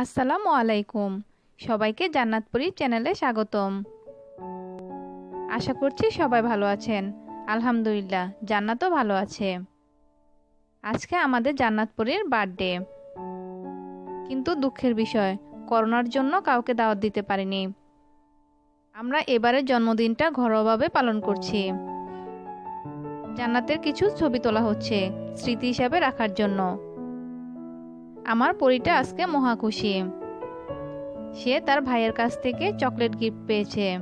আসসালামু আলাইকুম। সবাইকে জান্নাতপুরি চ্যানেলে স্বাগতম। আশা করছি সবাই ভালো আছেন। আলহামদুলিল্লাহ, জান্নাতও ভালো আছে। আজকে আমাদের জান্নাতপুরীর বার্থডে। কিন্তু দুঃখের বিষয়, করোনার জন্য কাউকে দাওয়াত দিতে পারিনি। আমরা এবারের জন্মদিনটা ঘরোয়াভাবে পালন করছি। জান্নাতের কিছু ছবি তোলা হচ্ছে স্মৃতি হিসাবে রাখার জন্য। আমার পরিটা আজকে মহা খুশি। সে তার ভাইয়ের কাছ থেকে চকলেট গিফট পেয়েছে।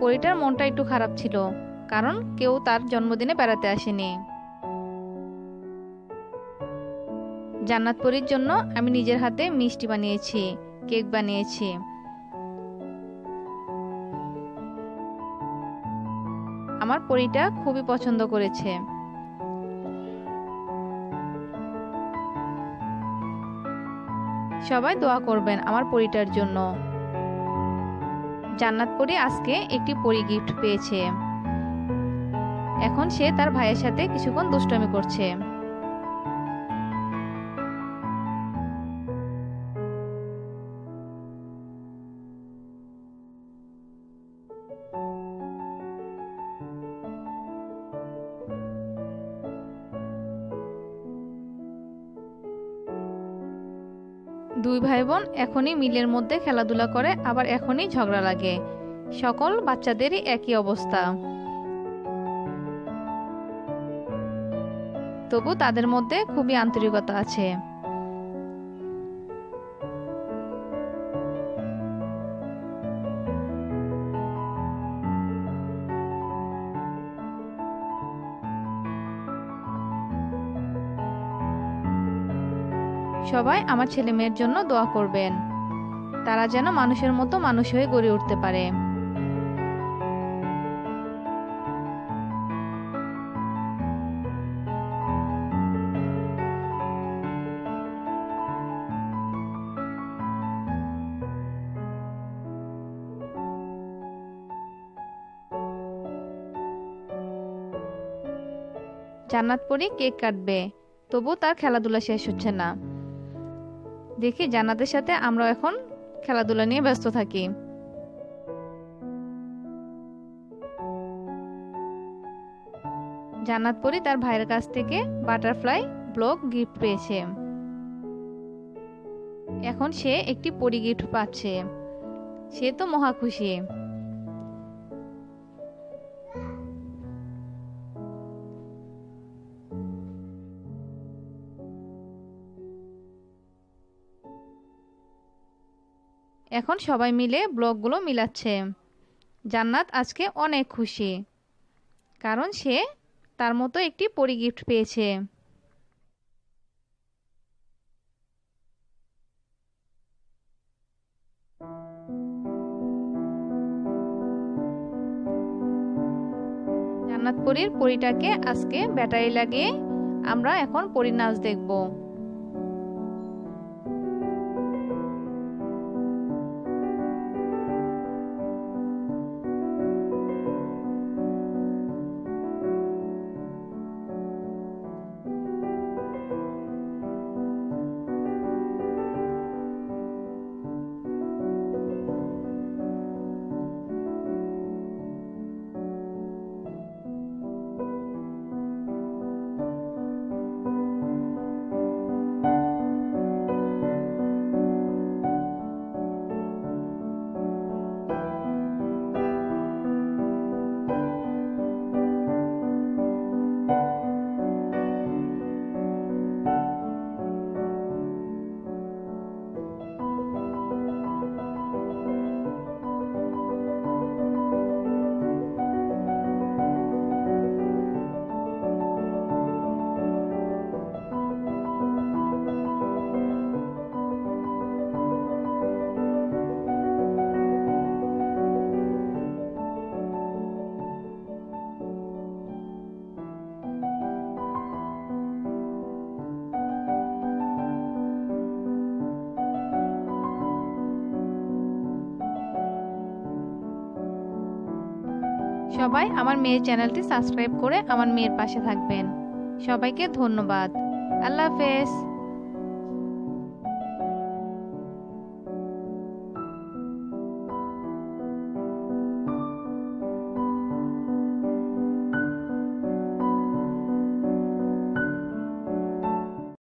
পরিটার মনটা একটু খারাপ ছিল, কারণ কেউ তার জন্মদিনে বেড়াতে আসেনি। জান্নাত পরির জন্য আমি নিজের হাতে মিষ্টি বানিয়েছি, কেক বানিয়েছি। আমার পরিটা খুবই পছন্দ করেছে। সবাই দোয়া করবেন আমার পরিটার জন্য। জান্নাত পরি আজকে একটি পরি গিফট পেয়েছে। এখন সে তার ভাইয়ের সাথে কিছুক্ষণ দুষ্টমি করছে। দুই ভাই বোন এখনই মিলের মধ্যে খেলাধুলা করে, আবার এখনই ঝগড়া লাগে। সকল বাচ্চাদেরই একই অবস্থা। তবু তাদের মধ্যে খুবই আন্তরিকতা আছে। সবাই আমার ছেলে মেয়ের জন্য দোয়া করবেন। তারা যেন মানুষের মতো মানুষ হয়ে গড়ে উঠতে পারে। জান্নাত পরি কেক কাটবে তবু তার খেলাধুলা শেষ হচ্ছে না। দেখি জান্নাতের সাথে আমরা এখন খেলাধুলা নিয়ে ব্যস্ত থাকি। জান্নাত পরি তার ভাইয়ের কাছ থেকে বাটারফ্লাই ব্লক গিফট পেয়েছে। এখন সে একটি পরি গিফট পাচ্ছে। সে তো মহা খুশি। এখন সবাই মিলে ব্লগগুলো মিলাচ্ছে। জান্নাত আজকে অনেক খুশি, কারণ সে তার মতো একটি পরি গিফট পেয়েছে। জান্নাত পরীর পরিটাকে আজকে ব্যাটারি লাগিয়ে আমরা এখন পরি নাচ দেখব। সবাই আমার মেয়ের চ্যানেলটি সাবস্ক্রাইব করে আমার মেয়ের পাশে থাকবেন। সবাইকে ধন্যবাদ। আল্লাহ হাফেজ।